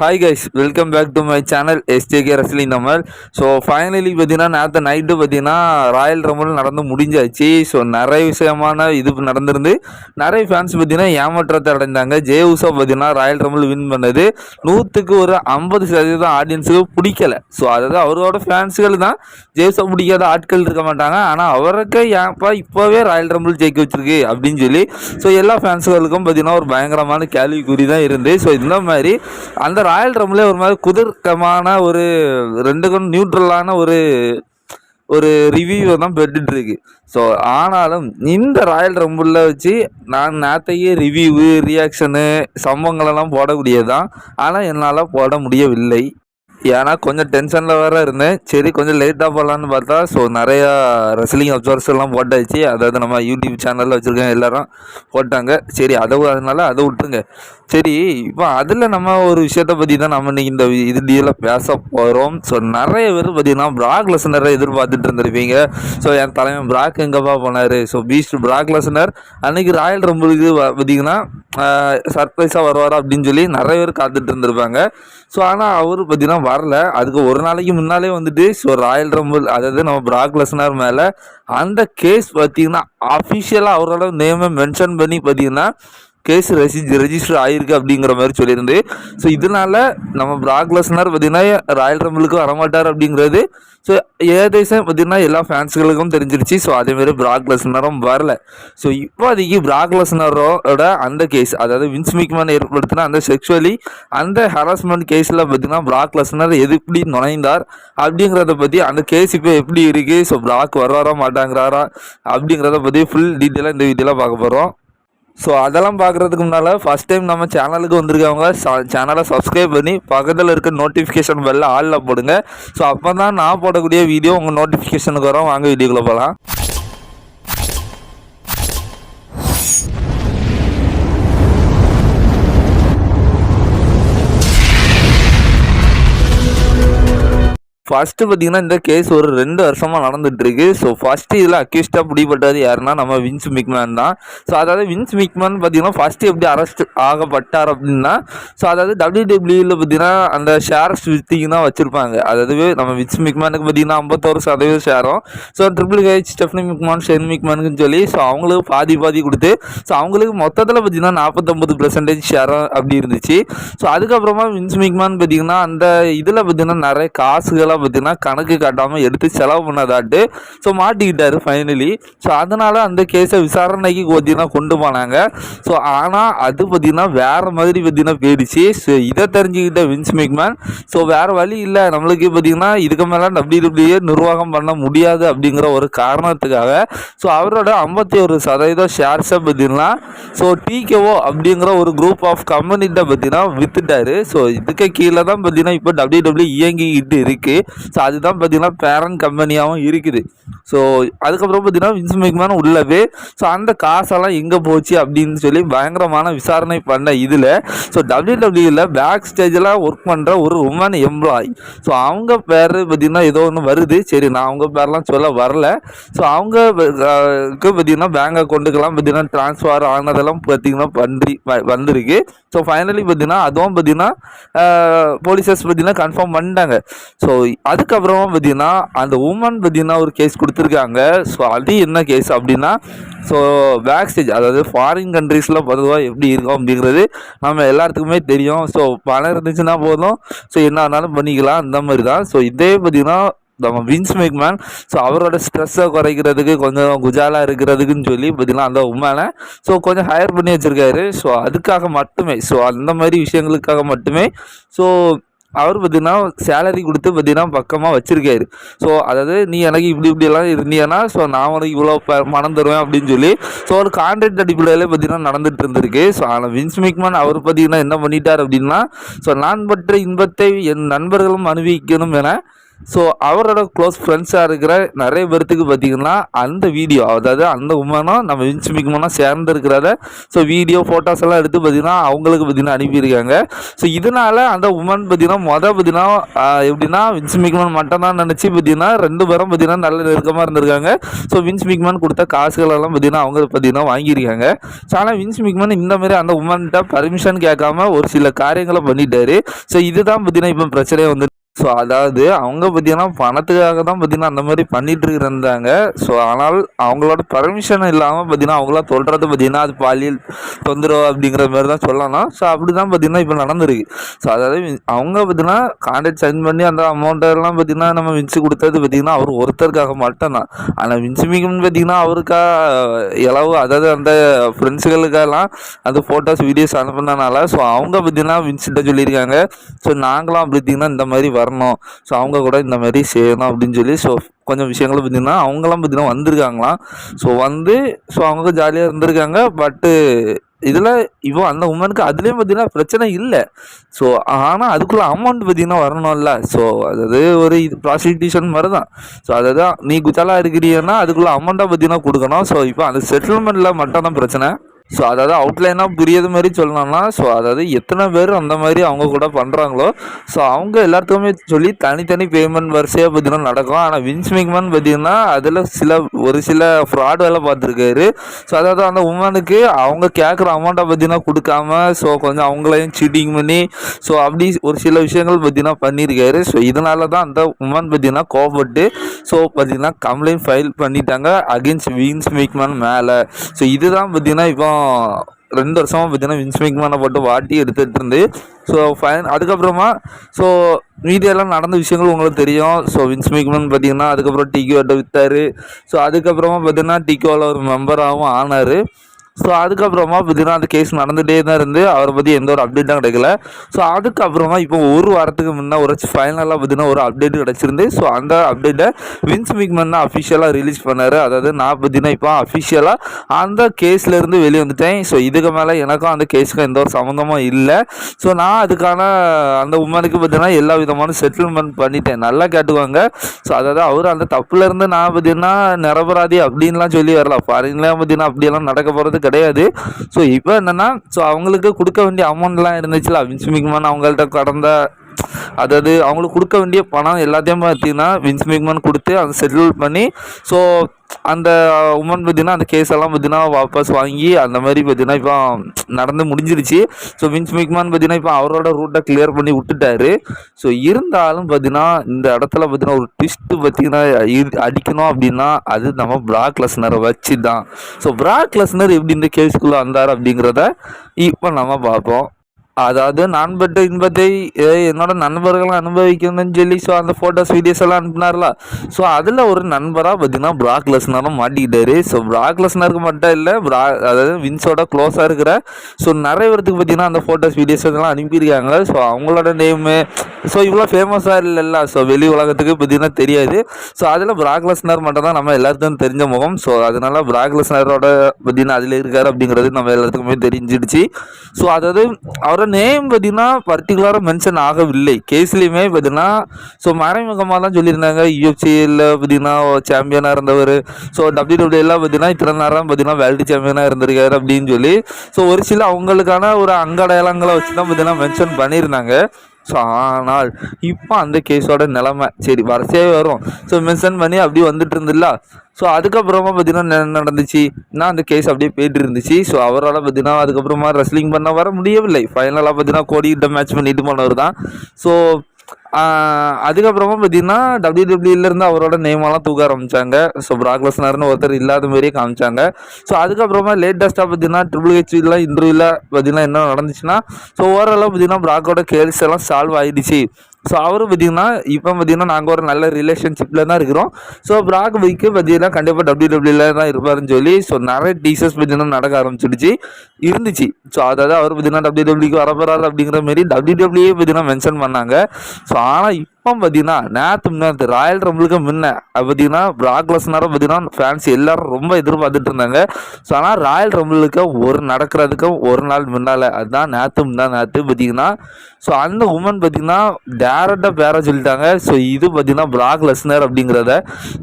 Hi guys welcome back to my channel எஸ்டேகே wrestling Tamil so finally பார்த்தீங்கன்னா நேற்று night பார்த்தீங்கன்னா Royal rumble நடந்து முடிஞ்சாச்சு. ஸோ நிறைய விஷயமான இது நடந்திருந்து நிறைய ஃபேன்ஸ் பார்த்தீங்கன்னா ஏமாற்றத்தை அடைந்தாங்க. ஜே உசா பார்த்தீங்கன்னா ராயல் ரம்பிள் வின் பண்ணது. நூற்றுக்கு ஒரு ஐம்பது சதவீதம் ஆடியன்ஸுக்கு பிடிக்கலை. ஸோ அதாவது அவரோட ஃபேன்ஸுகள் தான் ஜே உசா பிடிக்காத ஆட்கள் இருக்க மாட்டாங்க. ஆனால் அவருக்கு ஏன்ப்பா இப்போவே ராயல் ரம்பிள் ஜெயிக்க வச்சிருக்கு அப்படின்னு சொல்லி ஸோ எல்லா ஃபேன்ஸுகளுக்கும் பார்த்தீங்கன்னா ஒரு பயங்கரமான கேள்விக்குறி தான் இருந்து. ஸோ இந்த மாதிரி அந்த ராயல் ரம்மில் ஒரு மாதிரி குதிர்க்கமான ஒரு ரெண்டுக்கும் நியூட்ரலான ஒரு ஒரு ரிவ்யூவை தான் பெற்றுட்டு இருக்கு ஸோ ஆனாலும் இந்த ராயல் ரம்பிளில் வச்சு நான் நேற்றையே ரிவ்யூவு ரியாக்ஷனு சம்பவங்களெல்லாம் போடக்கூடியது தான் ஆனால் என்னால் போட முடியவில்லை. ஏன்னா கொஞ்சம் டென்ஷனில் வேற இருந்தேன். சரி கொஞ்சம் லேட்டாக போடலான்னு பார்த்தா ஸோ நிறையா ரெஸ்லிங் அப்சர்வர்ஸ் எல்லாம் போட்டாச்சு. அதாவது நம்ம யூடியூப் சேனலில் வச்சுருக்கேன் எல்லாரும் போட்டாங்க. சரி அதை அதனால அதை விட்டுருங்க. சரி இப்போ அதில் நம்ம ஒரு விஷயத்தை பற்றி தான் நம்ம இன்னைக்கு இந்த இது டீலில் பேச போகிறோம் ஸோ நிறைய பேர் பார்த்தீங்கன்னா பிராக் லெசனரை எதிர்பார்த்துட்டு இருந்திருப்பீங்க. ஸோ என் தலைமை பிராக் எங்கப்பா போனார்? ஸோ பீஸ்ட் பிராக் லெசனர் அன்றைக்கி ராயல் ரம்பிளுக்கு பார்த்தீங்கன்னா சர்ப்ரைஸாக வருவார் அப்படின்னு சொல்லி நிறைய பேர் காத்துட்டு இருந்திருப்பாங்க. ஸோ ஆனால் அவர் பார்த்தீங்கன்னா வரல. அதுக்கு ஒரு நாளைக்கு முன்னாலே வந்துட்டு ஸோ ராயல் ரம்பிள் அதாவது நம்ம பிராக் லெசனர் மேலே அந்த கேஸ் பார்த்தீங்கன்னா அஃபிஷியலாக அவரோட நேமை மென்ஷன் பண்ணி பார்த்தீங்கன்னா கேஸ் ரெஜி ரெஜிஸ்டர் ஆயிருக்கு அப்படிங்கிற மாதிரி சொல்லியிருந்து ஸோ இதனால நம்ம பிராக் லெஸ்னர் பார்த்தீங்கன்னா ராயல் ரம்பிளுக்கு வரமாட்டார் அப்படிங்கிறது ஸோ ஏதேசம் பார்த்தீங்கன்னா எல்லா ஃபேன்ஸுகளுக்கும் தெரிஞ்சிருச்சு ஸோ அதேமாரி பிராக் லெஸ்னரும் வரல. ஸோ இப்போதைக்கு பிராக் லெஸ்னரோட அந்த கேஸ் அதாவது வின்ஸ் மிக்மேன் ஏற்படுத்தின அந்த செக்ஷுவலி அந்த ஹராஸ்மெண்ட் கேஸில் பார்த்தீங்கன்னா பிராக் லெஸ்னர் எது எப்படி நுழைந்தார் அப்படிங்கிறத பற்றி அந்த கேஸ் இப்போ எப்படி இருக்குது ஸோ பிராக் வர மாட்டாங்கிறாரா அப்படிங்கிறத பற்றி ஃபுல் டீட்டெயிலாக இந்த வீடியோவில் பார்க்க போகிறோம் ஸோ அதெல்லாம் பார்க்குறதுக்கு முன்னால் ஃபஸ்ட் டைம் நம்ம சேனலுக்கு வந்திருக்கவங்க சேனலை சப்ஸ்கிரைப் பண்ணி பக்கத்தில் இருக்க நோட்டிஃபிகேஷன் பெல்ல ஆளில் போடுங்க. ஸோ அப்போ தான் நான் போடக்கூடிய வீடியோ உங்கள் நோட்டிஃபிகேஷனுக்கு வரோம். வாங்க வீடியோக்குள்ளே போகலாம் ஃபஸ்ட்டு பார்த்தீங்கன்னா இந்த கேஸ் ஒரு ரெண்டு வருஷமாக நடந்துட்டுருக்கு. ஸோ ஃபஸ்ட்டு இதில் அக்யூஸ்டாக பிடிப்பட்டது யாருன்னா நம்ம வின்ஸ் மிக்மேன் தான். ஸோ அதாவது வின்ஸ் மிக்மேன் பார்த்தீங்கன்னா ஃபஸ்ட்டு எப்படி அரெஸ்ட் ஆகப்பட்டார் அப்படின்னா ஸோ அதாவது டபிள்யூடபிள்யூவில் பார்த்தீங்கன்னா அந்த ஷேர்ஸ் வித்திங் தான் வச்சுருப்பாங்க. அதாவது நம்ம வின்ஸ் மிக்மேனுக்கு பார்த்தீங்கன்னா ஐம்பத்தோரு சதவீதம் ஷேரும் so triple H Stephanie McMahon Shane மிக்மானுக்குன்னு சொல்லி ஸோ அவங்களுக்கு பாதி பாதி கொடுத்து ஸோ அவங்களுக்கு மொத்தத்தில் பார்த்தீங்கன்னா நாற்பத்தொம்பது பெர்சன்டேஜ் ஷேரும் அப்படி இருந்துச்சு. ஸோ அதுக்கப்புறமா வின்ஸ் மிக்மான் பார்த்தீங்கன்னா அந்த இதில் பார்த்தீங்கன்னா நிறைய காசுகளை பார்த்தீங்கன்னா கணக்கு காட்டாமல் எடுத்து செலவு பண்ணதாட்டு ஸோ மாட்டிக்கிட்டாரு ஃபைனலி ஸோ அதனால் அந்த கேஸை விசாரணைக்கு பார்த்தீங்கன்னா கொண்டு போனாங்க. ஸோ ஆனால் அது பார்த்தீங்கன்னா வேறு மாதிரி பார்த்தீங்கன்னா போயிடுச்சு. ஸோ இதை தெரிஞ்சுக்கிட்ட வின்ஸ் மேக்மேன். ஸோ வேறு வழி இல்லை. நம்மளுக்கு பார்த்தீங்கன்னா இதுக்கு மேலே டபிள்யூடபிள்யூஏ நிர்வாகம் பண்ண முடியாது அப்படிங்கிற ஒரு காரணத்துக்காக. ஸோ அவரோட ஐம்பத்தி ஒரு சதவீதம் ஷேர்ஸை பார்த்தீங்கன்னா ஸோ டிகேஓ அப்படிங்கிற ஒரு குரூப் ஆஃப் கம்பெனிகிட்ட பார்த்தீங்கன்னா வித்துட்டாரு. ஸோ இதுக்கு கீழே தான் பார்த்தீங்கன்னா இப்போ டபிள்யூ டபிள்யூ இயங்கிக்கிட்டு இருக்குது ஸோ அதுதான் பார்த்தீங்கன்னா பேரண்ட் கம்பெனியாகவும் இருக்குது. ஸோ அதுக்கப்புறம் பார்த்தீங்கன்னா வின்ஸ் உள்ளவே ஸோ அந்த காசெல்லாம் எங்கே போச்சு அப்படின்னு சொல்லி பயங்கரமான விசாரணை பண்ண இதில் ஸோ டபிள்யூ டபிள்யூவில் பேக் ஸ்டேஜில் ஒர்க் பண்ணுற ஒரு உமன் எம்ப்ளாய் ஸோ அவங்க பேர் பார்த்தீங்கன்னா ஏதோ ஒன்று வருது. சரி நான் அவங்க பேர்லாம் சொல்ல வரல. ஸோ அவங்க பார்த்தீங்கன்னா பேங்க் அக்கௌண்ட்டுக்கெல்லாம் பார்த்தீங்கன்னா ட்ரான்ஸ்ஃபர் ஆனதெல்லாம் பார்த்தீங்கன்னா பண்ணி வந்திருக்கு. ஸோ ஃபைனலி பார்த்தீங்கன்னா அதுவும் பார்த்தீங்கன்னா போலீஸஸ் பார்த்தீங்கன்னா கன்ஃபார்ம் பண்ணிட்டாங்க. ஸோ அதுக்கப்புறமா பார்த்தீங்கன்னா அந்த உமன் பார்த்தீங்கன்னா ஒரு கேஸ் கொடுத்துருக்காங்க. ஸோ அது என்ன கேஸ் அப்படின்னா ஸோ பேக்ஸ்டேஜ் அதாவது ஃபாரின் கண்ட்ரீஸில் பொதுவாக எப்படி இருக்கும் அப்படிங்கிறது நம்ம எல்லாத்துக்குமே தெரியும். ஸோ பணம் இருந்துச்சுன்னா போதும். ஸோ என்ன ஆனாலும் பண்ணிக்கலாம். அந்த மாதிரி தான். ஸோ இதே பார்த்தீங்கன்னா நம்ம வின்ஸ் மேக்மேன் ஸோ அவரோட ஸ்ட்ரெஸ்ஸை குறைக்கிறதுக்கு கொஞ்சம் குஜாலாக இருக்கிறதுக்குன்னு சொல்லி பார்த்தீங்கன்னா அந்த உண்மையில ஸோ கொஞ்சம் ஹையர் பண்ணி வச்சுருக்காரு. ஸோ அதுக்காக மட்டுமே ஸோ அந்த மாதிரி விஷயங்களுக்காக மட்டுமே ஸோ அவர் பார்த்தீங்கன்னா சேலரி கொடுத்து பார்த்தீங்கன்னா பக்கமாக வச்சுருக்காரு. ஸோ அதாவது நீ எனக்கு இப்படி இப்படியெல்லாம் இருந்தீங்கன்னா ஸோ நான் உனக்கு இவ்வளோ மனம் தருவேன் அப்படின்னு சொல்லி ஸோ ஒரு கான்ட்ராக்ட் அடிப்படையில் பார்த்தீங்கன்னா நடந்துகிட்டு இருந்திருக்கு. ஸோ ஆனால் வின்ஸ் மிக்மன் அவர் பார்த்தீங்கன்னா என்ன பண்ணிட்டார் அப்படின்னா ஸோ நான் பற்ற இன்பத்தை என் நண்பர்களும் அனுபவிக்கணும் என ஸோ அவரோட க்ளோஸ் ஃப்ரெண்ட்ஸாக இருக்கிற நிறைய பேர்த்துக்கு பார்த்தீங்கன்னா அந்த வீடியோ அதாவது அந்த உமனும் நம்ம வின்ஸ் மிக்மனும் சேர்ந்து இருக்கிறத ஸோ வீடியோ ஃபோட்டோஸ் எல்லாம் எடுத்து பார்த்தீங்கன்னா அவங்களுக்கு பார்த்தீங்கன்னா அனுப்பியிருக்காங்க. ஸோ இதனால் அந்த உமன் பார்த்திங்கன்னா மொதல் பார்த்தீங்கன்னா எப்படின்னா வின்ஸ் மிக்மன் மட்டும் தான் நினச்சி பார்த்தீங்கன்னா ரெண்டு பேரும் பார்த்தீங்கன்னா நல்ல நெருக்கமாக இருந்திருக்காங்க. ஸோ வின்ஸ் மிக்மன் கொடுத்த காசுகளெல்லாம் பார்த்திங்கன்னா பார்த்தீங்கன்னா அவங்க பார்த்தீங்கன்னா வாங்கியிருக்காங்க. ஸோ ஆனால் வின்ஸ் மிக்மன் இந்த மாதிரி அந்த உமன்கிட்ட பர்மிஷன் கேட்காம ஒரு சில காரியங்களை பண்ணிட்டாரு. ஸோ இதுதான் பார்த்தீங்கன்னா இப்போ பிரச்சனையே வந்து ஸோ அதாவது அவங்க பார்த்தீங்கன்னா பணத்துக்காக தான் பார்த்தீங்கன்னா அந்த மாதிரி பண்ணிட்டு இருந்தாங்க ஸோ ஆனால் அவங்களோட பர்மிஷன் இல்லாமல் பார்த்தீங்கன்னா அவங்களாம் சொல்கிறது பார்த்தீங்கன்னா அது பாலியல் தொந்தரவு அப்படிங்கிற மாதிரி தான் சொல்லலாம். ஸோ அப்படி தான் பார்த்தீங்கன்னா இப்போ நடந்திருக்கு. ஸோ அதாவது அவங்க பார்த்தீங்கன்னா கான்ட்ராக்ட் சைன் பண்ணி அந்த அமௌண்ட்டெல்லாம் பார்த்தீங்கன்னா நம்ம மின்சு கொடுத்தது பார்த்தீங்கன்னா அவர் ஒருத்தருக்காக மட்டும்தான் ஆனால் வின்ஸ் மிகுன்னு பார்த்தீங்கன்னா அவருக்கா இளவு அதாவது அந்த ஃப்ரெண்ட்ஸுகளுக்கெல்லாம் அந்த ஃபோட்டோஸ் வீடியோஸ் அனுப்புனதுனால ஸோ அவங்க பார்த்தீங்கன்னா மின்சிட்ட சொல்லியிருக்காங்க. ஸோ நாங்களாம் அப்படி பார்த்தீங்கன்னா இந்த மாதிரி வரணும். ஸோ அவங்க கூட இந்த மாதிரி செய்யணும் அப்படின்னு சொல்லி ஸோ கொஞ்சம் விஷயங்களும் பார்த்தீங்கன்னா அவங்களாம் பார்த்தீங்கன்னா வந்திருக்காங்களாம். ஸோ வந்து ஸோ அவங்க ஜாலியாக இருந்திருக்காங்க. பட்டு இதில் இப்போ அந்த உமனுக்கு அதுலேயும் பார்த்தீங்கன்னா பிரச்சனை இல்லை. ஸோ ஆனால் அதுக்குள்ளே அமௌண்ட் பார்த்தீங்கன்னா வரணும்ல. ஸோ அதாவது ஒரு இது ப்ராஸ்டியூஷன் மாதிரி தான் ஸோ அதாவது நீ குத்தாலாக இருக்கிறீங்கன்னா அதுக்குள்ளே அமௌண்ட்டாக பார்த்தீங்கன்னா கொடுக்கணும். ஸோ இப்போ அந்த செட்டில்மெண்ட்டில் மட்டும் தான் பிரச்சனை. ஸோ அதாவது அவுட்லைனாக புரியாத மாதிரி சொல்லணும்னா ஸோ அதாவது எத்தனை பேர் அந்த மாதிரி அவங்க கூட பண்ணுறாங்களோ ஸோ அவங்க எல்லாத்துக்குமே சொல்லி தனித்தனி பேமெண்ட் வரிசையாக பார்த்தீங்கன்னா நடக்கும். ஆனால் வின்ஸ் மிக்மன் பார்த்தீங்கன்னா அதில் சில ஒரு சில ஃப்ராட் வேலை பார்த்துருக்காரு. ஸோ அதாவது அந்த உமனுக்கு அவங்க கேட்குற அமௌண்ட்டை பார்த்தீங்கன்னா கொடுக்காம ஸோ கொஞ்சம் அவங்களையும் சீட்டிங் பண்ணி ஸோ அப்படி ஒரு சில விஷயங்கள் பார்த்தீங்கன்னா பண்ணியிருக்காரு. ஸோ இதனால தான் அந்த உமன் பார்த்தீங்கன்னா கோபப்பட்டு ஸோ பார்த்தீங்கன்னா கம்ப்ளைண்ட் ஃபைல் பண்ணிட்டாங்க அகேன்ஸ்ட் வின்ஸ் மிக்மன் மேலே. ஸோ இதுதான் பார்த்தீங்கன்னா இப்போ ரெண்டு வருஷமாக பார்த்தீங்கன்னா வின்ஸ் மிக்மனை போட்டு வாட்டி எடுத்துகிட்டு இருந்து ஸோ ஃபைன் அதுக்கப்புறமா ஸோ மீதியெல்லாம் நடந்த விஷயங்கள் உங்களுக்கு தெரியும். ஸோ வின்ஸ்மிக்மன் பார்த்தீங்கன்னா அதுக்கப்புறம் டிக்கோட்ட விற்றாரு ஸோ அதுக்கப்புறமா பார்த்தீங்கன்னா டிக்கோவில் ஒரு மெம்பராகவும் ஆனார். ஸோ அதுக்கப்புறமா பார்த்தீங்கன்னா அந்த கேஸ் நடந்துகிட்டே தான் இருந்து அவரை பற்றி எந்த ஒரு அப்டேட்டும் கிடைக்கல. ஸோ அதுக்கப்புறமா இப்போ ஒரு வாரத்துக்கு முன்னே ஒரு ஃபைனலாக பார்த்தீங்கன்னா ஒரு அப்டேட் கிடச்சிருந்து ஸோ அந்த அப்டேட்டை வின்ஸ் மிக்மன் தான் அஃபிஷியலாக ரிலீஸ் பண்ணார். அதாவது நான் பார்த்தீங்கன்னா இப்போ அஃபிஷியலாக அந்த கேஸ்லேருந்து வெளியே வந்துட்டேன். ஸோ இதுக்கு மேலே எனக்கும் அந்த கேஸுக்கும் எந்த ஒரு சம்மந்தமும் இல்லை. ஸோ நான் அதுக்கான அந்த உமனுக்கு பார்த்தீங்கன்னா எல்லா விதமான செட்டில்மெண்ட் பண்ணிட்டேன். நல்லா கேட்டுக்குவாங்க ஸோ அதாவது அவர் அந்த தப்புலேருந்து நான் பார்த்தீங்கன்னா நிரபராதி அப்படின்லாம் சொல்லி வரல. ஃபாரின்லாம் பார்த்தீங்கன்னா அப்படியெல்லாம் நடக்க போகிறது கிடையாது. ஸோ இப்போ என்னென்னா ஸோ அவங்களுக்கு கொடுக்க வேண்டிய அமௌண்ட்லாம் இருந்துச்சுல வின்ஸ் மிக்மன் அவங்கள்ட்ட கடந்த அதாவது அவங்களுக்கு கொடுக்க வேண்டிய பணம் எல்லாத்தையும் பார்த்தீங்கன்னா வின்ஸ் மிக்மன் கொடுத்து அதை செட்டில் பண்ணி ஸோ அந்த உமன் பார்த்தீங்கன்னா அந்த கேஸ் எல்லாம் பார்த்தீங்கன்னா வாபஸ் வாங்கி அந்த மாதிரி பார்த்தீங்கன்னா இப்போ நடந்து முடிஞ்சிருச்சு. ஸோ வின்ஸ் மிக்மான் பார்த்தீங்கன்னா இப்போ அவரோட ரூட்டை கிளியர் பண்ணி விட்டுட்டாரு. ஸோ இருந்தாலும் பார்த்தீங்கன்னா இந்த இடத்துல பார்த்தீங்கன்னா ஒரு ட்விஸ்ட்டு பார்த்தீங்கன்னா அடிக்கணும் அப்படின்னா அது நம்ம பிராக் லெஸ்னரை வச்சு தான் ஸோ பிராக் லெஸ்னர் எப்படி இந்த கேஸ்க்குள்ளே வந்தார் அப்படிங்கிறத இப்போ நம்ம பார்ப்போம். அதாவது நான் பெற்ற இன்பத்தை என்னோட நண்பர்கள் அனுபவிக்கணும்னு சொல்லி ஸோ அந்த ஃபோட்டோஸ் வீடியோஸ் எல்லாம் அனுப்பினார்ல. ஸோ அதில் ஒரு நண்பராக பார்த்தீங்கன்னா பிராக் லெஸ்னரும் மாட்டிக்கிட்டாரு. ஸோ பிராக் லெஸ்னருக்கு மட்டும் இல்லை பிரா அதாவது வின்ஸோட க்ளோஸாக இருக்கிற ஸோ நிறைய பேர்த்துக்கு பார்த்தீங்கன்னா அந்த ஃபோட்டோஸ் வீடியோஸ் எல்லாம் அனுப்பியிருக்காங்க. ஸோ அவங்களோட நேமு ஸோ இவ்வளோ ஃபேமஸாக இல்லைல்ல. ஸோ வெளி உலகத்துக்கு பார்த்தீங்கன்னா தெரியாது. ஸோ அதில் பிராக் லெஸ்னர் மட்டும் தான் நம்ம எல்லாத்துக்கும் தெரிஞ்ச முகம். ஸோ அதனால பிராக் லெஸ்னரோட பார்த்தீங்கன்னா அதில் இருக்கார் அப்படிங்கிறது நம்ம எல்லாத்துக்குமே தெரிஞ்சிடுச்சு. ஸோ அதாவது அவரோட நேம் பார்த்தீங்கன்னா பர்டிகுலராக மென்ஷன் ஆகவில்லை. கேஸ்லேயுமே பார்த்தீங்கன்னா ஸோ மறைமுகமாக தான் சொல்லியிருந்தாங்க. யூஎஃப்சியில் பார்த்தீங்கன்னா சாம்பியனாக இருந்தவர். ஸோ டபிள்யூ எல்லாம் பார்த்தீங்கன்னா இத்தனை நேரம் பார்த்தீங்கன்னா வேர்ல்டு சாம்பியனாக இருந்திருக்காரு அப்படின்னு சொல்லி ஸோ ஒரு சில அவங்களுக்கான ஒரு அங்கடையாளங்களை வச்சு தான் பார்த்தீங்கன்னா மென்ஷன் பண்ணியிருந்தாங்க. ஸோ ஆனால் இப்போ அந்த கேஸோட நிலமை சரி வரிசையே வரும். ஸோ மென்ஷன் பண்ணி அப்படியே வந்துட்டு இருந்துல்ல ஸோ அதுக்கப்புறமா பார்த்தீங்கன்னா என்ன நடந்துச்சு? நான் அந்த கேஸ் அப்படியே போயிட்டு இருந்துச்சு. ஸோ அவரால் பார்த்தீங்கன்னா அதுக்கப்புறமா ரெஸ்லிங் பண்ண வர முடியவில்லை. ஃபைனலாக பார்த்தீங்கன்னா கோடிக்கிட்ட மேட்ச் பண்ணிட்டு போனவர் தான். ஸோ அதுக்கப்புறமா பார்த்தீங்கன்னா டபிள்யூ டபிள்யூலேருந்து அவரோட நேமெல்லாம் தூக்க ஆரம்பித்தாங்க ஸோ பிராக்லஸ்னர்னு ஒருத்தர் இல்லாத மாதிரியே காமிச்சாங்க. ஸோ அதுக்கப்புறமா லேட்டஸ்ட்டாக பார்த்தீங்கன்னா ட்ரிபிள் ஹெச்லாம் இன்டர்வியூவில் பார்த்தீங்கன்னா என்ன நடந்துச்சுன்னா ஸோ ஓவராலாக பார்த்தீங்கன்னா பிராக்கோட கேள்ஸ் எல்லாம் சால்வ் ஆகிடுச்சு ஸோ அவரும் பார்த்தீங்கன்னா இப்போ பார்த்தீங்கன்னா நாங்கள் ஒரு நல்ல ரிலேஷன்ஷிப்பில் தான் இருக்கிறோம். ஸோ பிராக் வைக்கு பார்த்தீங்கன்னா கண்டிப்பாக டபிள்யூடபிள்யூல தான் இருப்பாருன்னு சொல்லி ஸோ நிறைய டீசர்ஸ் பார்த்தீங்கன்னா நடக்க ஆரம்பிச்சிடுச்சு. இருந்துச்சு. ஸோ அதாவது அவர் பார்த்தீங்கன்னா டபிள்யூடபிள்யூக்கு வரப்போறாரு அப்படிங்கிற மாதிரி டபிள்யூ பார்த்தீங்கன்னா மென்ஷன் பண்ணாங்க. ஸோ ஆனால் இப்போ பார்த்தீங்கன்னா நேற்று முன்னாடி ராயல் ரம்பிளுக்கு முன்ன அது பார்த்தீங்கன்னா பிராக் லெஸ்னரை பார்த்தீங்கன்னா ஃபேன்ஸ் எல்லாரும் ரொம்ப எதிர்பார்த்துட்டு இருந்தாங்க. ஸோ ஆனால் ராயல் ரம்பிளுக்கு ஒரு நடக்கிறதுக்கும் ஒரு நாள் முன்னால் அதுதான் நேற்று முன்னா நேற்று பார்த்தீங்கன்னா ஸோ அந்த உமன் பார்த்தீங்கன்னா டேரெக்டாக பேர சொல்லிட்டாங்க. ஸோ இது பார்த்தீங்கன்னா பிராக் லெஸ்னர் அப்படிங்கிறத.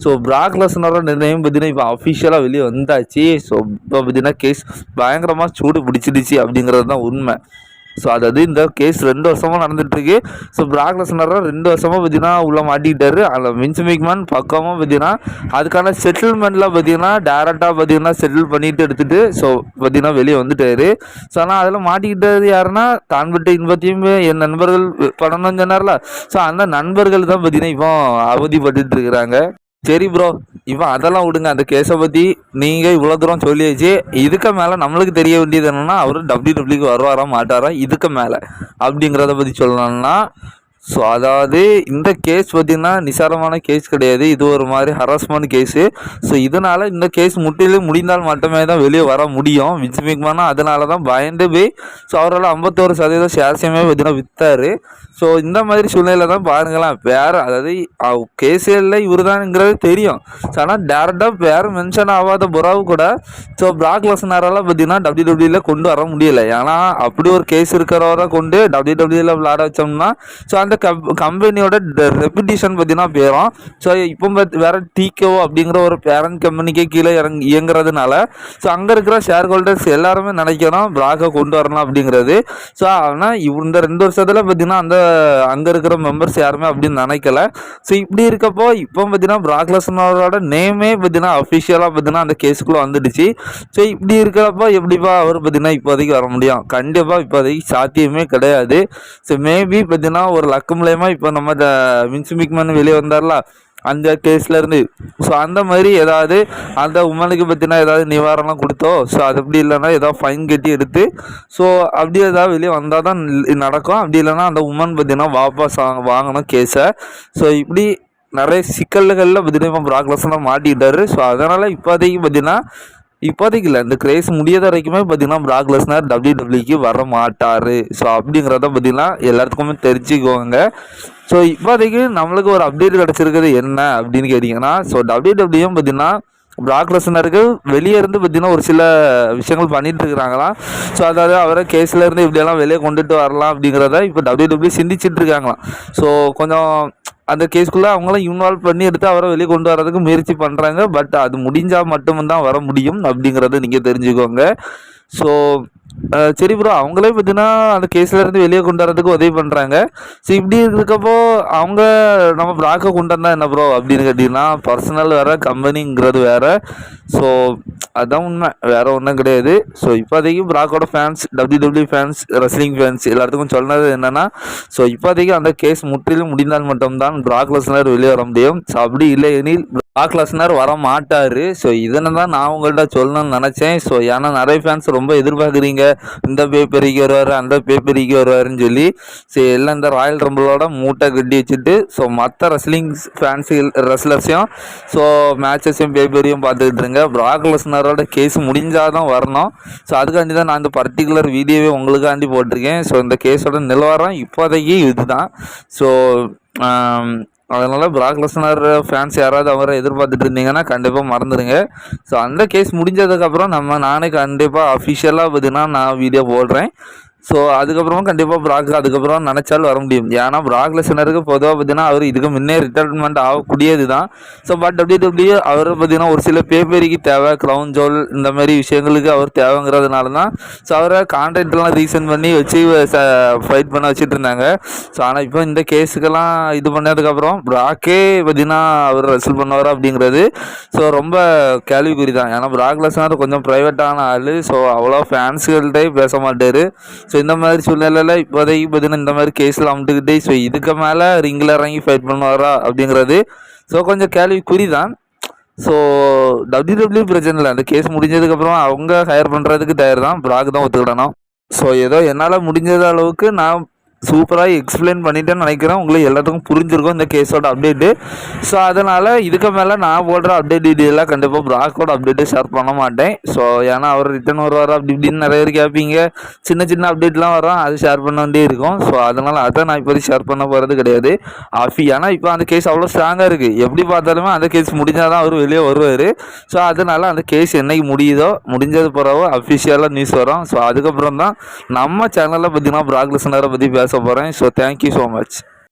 ஸோ பிராக் லெஸ்னரோட நிர்ணயம் பார்த்தீங்கன்னா இப்போ அஃபிஷியலாக வெளியே வந்தாச்சு. ஸோ இப்போ பார்த்தீங்கன்னா கேஸ் பயங்கரமாக சூடு பிடிச்சிடுச்சு அப்படிங்கிறது தான் உண்மை. ஸோ அதாவது இந்த கேஸ் ரெண்டு வருஷமாக நடந்துட்டுருக்கு. ஸோ பிராக் லெஸ்னரை ரெண்டு வருஷமாக பார்த்தீங்கன்னா உள்ளே மாட்டிக்கிட்டாரு. அதில் மின்ஸ் மேக்மேன் பக்கமாக பார்த்தீங்கன்னா அதுக்கான செட்டில்மெண்ட்லாம் பார்த்தீங்கன்னா டேரெக்டாக பார்த்தீங்கன்னா செட்டில் பண்ணிட்டு எடுத்துட்டு ஸோ பார்த்தீங்கன்னா வெளியே வந்துட்டாரு. ஸோ ஆனால் அதில் மாட்டிக்கிட்டது யாருன்னா தான் இன்பத்தையும் என் நண்பர்கள் பண்ணணும்னு சொன்னார்ல. ஸோ அந்த நண்பர்கள் தான் பார்த்தீங்கன்னா இப்போ அவதிப்பட்டு இருக்கிறாங்க. சரி ப்ரோ இவன் அதெல்லாம் விடுங்க. அந்த கேஸை பற்றி நீங்கள் இவ்வளோ தூரம் சொல்லியாச்சு. இதுக்கு மேலே நம்மளுக்கு தெரிய வேண்டியது என்னென்னா அவர் டபிள்யூ டபிள்யூக்கு வருவாரா மாட்டாரா இதுக்கு மேலே. அப்படிங்கிறத பற்றி சொல்லணும்னா ஸோ அதாவது இந்த கேஸ் பார்த்திங்கன்னா நிசாரமான கேஸ் கிடையாது. இது ஒரு மாதிரி ஹராஸ்மெண்ட் கேஸு ஸோ இதனால் இந்த கேஸ் முற்றிலும் முடிந்தால் மட்டுமே தான் வெளியே வர முடியும். விஜய் மிக்மானா அதனால தான் பயந்து போய் ஸோ அவரால் ஐம்பத்தோரு சதவீதம் ஷேர்ஸையுமே பார்த்தீங்கன்னா விற்றாரு ஸோ இந்த மாதிரி சூழ்நிலை தான் பாருங்களேன் வேறு அதாவது கேசிஎல்ல இவர் தானுங்கிறது தெரியும். ஸோ ஆனால் டேரெக்டாக வேறு மென்ஷன் ஆகாத புறாவு கூட ஸோ பிராக் லெசனரால் பார்த்தீங்கன்னா டபிள்யூ டபிள்யூல கொண்டு வர முடியல. ஏன்னா அப்படி ஒரு கேஸ் இருக்கிறவரை கொண்டு டபிள்யூ டபிள்யூல விளாட வச்சோம்னா ஸோ அந்த கம் கம்பெனியோட ரெப்புடேஷன் பார்த்தீங்கன்னா போயிடும் ஸோ இப்போ பார்த்து வேற டிகோ அப்படிங்கிற ஒரு பேரண்ட் கம்பெனிக்கே கீழே இறங்கி இயங்குறதுனால ஸோ அங்கே இருக்கிற ஷேர் ஹோல்டர்ஸ் எல்லாருமே நினைக்கிறோம் பிராக்கை கொண்டு வரணும் அப்படிங்கிறது. ஸோ ஆனால் இந்த ரெண்டு வருஷத்தில் பார்த்தீங்கன்னா அந்த அங்கே இருக்கிற மெம்பர்ஸ் யாருமே அப்படின்னு நினைக்கல. ஸோ இப்படி இருக்கப்போ இப்போ பார்த்தீங்கன்னா பிராக்லசனோட நேமே பார்த்தீங்கன்னா அஃபிஷியலாக பார்த்தீங்கன்னா அந்த கேஸுக்குள்ளே வந்துடுச்சு. ஸோ இப்படி இருக்கிறப்போ எப்படிப்பா அவர் பார்த்தீங்கன்னா இப்போதைக்கு வர முடியும்? கண்டிப்பாக இப்போதைக்கு சாத்தியமே கிடையாது. ஸோ மேபி பார்த்தீங்கன்னா ஒரு லக் லக்கு மூலயமா இப்போ நம்ம மின்சு மின்சுமிக்மன் வெளியே வந்தார்ல அந்த கேஸ்லேருந்து. ஸோ அந்த மாதிரி ஏதாவது அந்த உமனுக்கு பற்றினா ஏதாவது நிவாரணம் கொடுத்தோ ஸோ அது அப்படி இல்லைன்னா ஏதாவது ஃபைன் கட்டி எடுத்து ஸோ அப்படி ஏதாவது வெளியே வந்தால் தான் நடக்கும். அப்படி இல்லைன்னா அந்த உமன் பார்த்தீங்கன்னா வாபஸ் வாங்கணும் கேஸை ஸோ இப்படி நிறைய சிக்கல்களில் பார்த்தீங்கன்னா இப்போ லெசனர் மாட்டிக்கிட்டாரு. ஸோ அதனால் இப்போதைக்கு பார்த்தீங்கன்னா இப்போதைக்கு இல்லை இந்த கிரேஸ் முடியாத வரைக்குமே பார்த்தீங்கன்னா பிராக் லெஸ்னர் டபிள்யூ டபிள்யூக்கு வர மாட்டார். ஸோ அப்படிங்கிறத பார்த்தீங்கன்னா எல்லாத்துக்குமே தெரிஞ்சுக்கோங்க. ஸோ இப்போதைக்கு நம்மளுக்கு ஒரு அப்டேட் கிடச்சிருக்குது என்ன அப்படின்னு கேட்டிங்கன்னா ஸோ டபிள்யூ டபிள்யூயும் பார்த்தீங்கன்னா பிராக் வெளியே இருந்து பார்த்தீங்கன்னா ஒரு சில விஷயங்கள் பண்ணிட்டு இருக்கிறாங்களாம் ஸோ அதாவது அவரை கேஸில் இருந்து இப்படியெல்லாம் வெளியே கொண்டுட்டு வரலாம் அப்படிங்கிறத இப்போ டபிள்யூ டபிள்யூ சிந்திச்சிட்டு இருக்காங்களாம். ஸோ கொஞ்சம் அந்த கேஸ்க்குள்ளே அவங்களும் இன்வால்வ் பண்ணி எடுத்து அவரை வெளியே கொண்டு வரதுக்கு முயற்சி பண்ணுறாங்க பட் அது முடிஞ்சால் மட்டும்தான் வர முடியும் அப்படிங்கிறத நீங்கள் தெரிஞ்சுக்கோங்க. ஸோ சரி ப்ரோ அவங்களே பார்த்தீங்கன்னா அந்த கேஸில் இருந்து வெளியே கொண்டு வரதுக்கு உதவி பண்ணுறாங்க ஸோ இப்படி இருக்கப்போ அவங்க நம்ம ப்ராக்கை கொண்டு வந்தால் என்ன ப்ரோ அப்படின்னு கேட்டிங்கன்னா பர்சனல் வேறு கம்பெனிங்கிறது வேறு. ஸோ அதுதான் உண்மை. வேறு ஒன்றும் கிடையாது. ஸோ இப்போதைக்கு ப்ராக்கோட fans W W fans wrestling fans எல்லாத்துக்கும் சொன்னது என்னென்னா ஸோ இப்போதைக்கு அந்த கேஸ் முற்றிலும் முடிந்தால் மட்டும்தான் ப்ராக் லெஸ்னர் வெளியே வர முடியும். ஸோ அப்படி இல்லை எனில் ப்ராக் லெஸ்னர் வர மாட்டார். ஸோ இதனை தான் நான் உங்கள்கிட்ட சொல்லணும்னு நினச்சேன். ஸோ ஏன்னா நிறைய ஃபேன்ஸ் ரொம்ப எதிர்பார்க்குறீங்க. இந்த பேப்பரிக்கு வருவார் அந்த பேப்பரிக்கு வருவாருன்னு சொல்லி ஸோ எல்லாம் இந்த ராயல் ரம்பிளோட மூட்டை கட்டி வச்சுட்டு ஸோ மற்ற ரெஸ்லிங் ஃபேன்ஸு ரெஸ்லர்ஸையும் ஸோ மேட்சஸையும் பேப்பரையும் பார்த்துக்கிட்டு இருங்க. ப்ராக் லெஸ்னரோட கேஸ் முடிஞ்சால் தான் வரணும். ஸோ அதுக்காண்டி தான் நான் இந்த பர்டிகுலர் வீடியோவே உங்களுக்காண்டி போட்டிருக்கேன். ஸோ இந்த கேஸோட நிலவரம் இப்போதைக்கு இதுதான். ஸோ அதனால் பிராக் லெஸ்னர் ஃபேன்ஸ் யாராவது அவரை எதிர்பார்த்துட்டு இருந்தீங்கன்னா கண்டிப்பாக மறந்துடுங்க ஸோ அந்த கேஸ் முடிஞ்சதுக்கப்புறம் நம்ம நானே கண்டிப்பாக அஃபிஷியலாக பார்த்தீங்கன்னா நான் வீடியோ போடுறேன். ஸோ அதுக்கப்புறமா கண்டிப்பாக ப்ராக் அதுக்கப்புறம் நினச்சாலும் வர முடியும். ஏன்னா ப்ராக் லெசனருக்கு பொதுவாக பார்த்தீங்கன்னா அவர் இதுக்கு முன்னே ரிட்டைர்மெண்ட் ஆகக்கூடியது தான் ஸோ பட் அப்படி டபிள்யூ அவர் பார்த்தீங்கன்னா ஒரு சில பேப்பரிக்கு தேவை க்ரௌன் ஜோல் இந்த மாதிரி விஷயங்களுக்கு அவர் தேவைங்கிறதுனால தான் ஸோ அவரை கான்ட்ராக்ட்லாம் ரீசன் பண்ணி வச்சு ஃபைட் பண்ண வச்சுட்டு இருந்தாங்க ஸோ ஆனால் இப்போ இந்த கேஸுக்கெல்லாம் இது பண்ணதுக்கப்புறம் ப்ராக்கே பார்த்தீங்கன்னா அவர் ரெசல் பண்ணுவார் அப்படிங்கிறது ஸோ ரொம்ப கேள்விக்குறி தான் ஏன்னா ப்ராக் லெசனர் கொஞ்சம் ப்ரைவேட்டான ஆள். ஸோ அவ்வளோ ஃபேன்ஸுகள்கிட்டே பேச மாட்டார். ஸோ இந்த மாதிரி சூழ்நிலையில் இப்போதைக்கு பார்த்தீங்கன்னா இந்த மாதிரி கேஸில் அமுட்டுக்கிட்டே ஸோ இதுக்கு மேலே ரிங்கில் இறங்கி ஃபைட் பண்ணுவாரா அப்படிங்கிறது ஸோ கொஞ்சம் கேள்விக்குறி தான் ஸோ டபிள்யூ டபிள்யூ பிரச்சனை இல்லை. அந்த கேஸ் முடிஞ்சதுக்கப்புறம் அவங்க ஹையர் பண்ணுறதுக்கு தயார் தான் ப்ராக் தான் ஒத்துக்கிடணும் ஸோ ஏதோ என்னால் முடிஞ்சத அளவுக்கு நான் சூப்பராக எக்ஸ்பிளைன் பண்ணிட்டேன்னு நினைக்கிறேன். உங்களுக்கு எல்லாத்துக்கும் புரிஞ்சிருக்கும் இந்த கேஸோட அப்டேட்டு ஸோ அதனால் இதுக்கு மேலே நான் போடுற அப்டேட் டீட்டெயிலாக கண்டிப்பாக ப்ராக்கோட அப்டேட்டு ஷேர் பண்ண மாட்டேன். ஸோ ஏன்னா அவர் ரிட்டன் வருவார் அப்படி இப்படின்னு நிறைய பேர் கேட்பீங்க. சின்ன சின்ன அப்டேட்லாம் வரும். அது ஷேர் பண்ண வேண்டியே இருக்கும். ஸோ அதனால் அதை நான் இப்போதைக்கு ஷேர் பண்ண போகிறது கிடையாது. ஆஃபி ஏன்னா இப்போ அந்த கேஸ் அவ்வளோ ஸ்ட்ராங்காக இருக்குது எப்படி பார்த்தாலுமே அந்த கேஸ் முடிஞ்சால் தான் அவர் வெளியே வருவார். ஸோ அதனால் அந்த கேஸ் என்னைக்கு முடியுதோ முடிஞ்சது பிறகு அஃபிஷியலாக நியூஸ் வரும். ஸோ அதுக்கப்புறம் தான் நம்ம சேனலில் பார்த்தீங்கன்னா ப்ராக் பற்றி பற்றி பேச போகிறேன் ஸோ தேங்க்யூ ஸோ மச்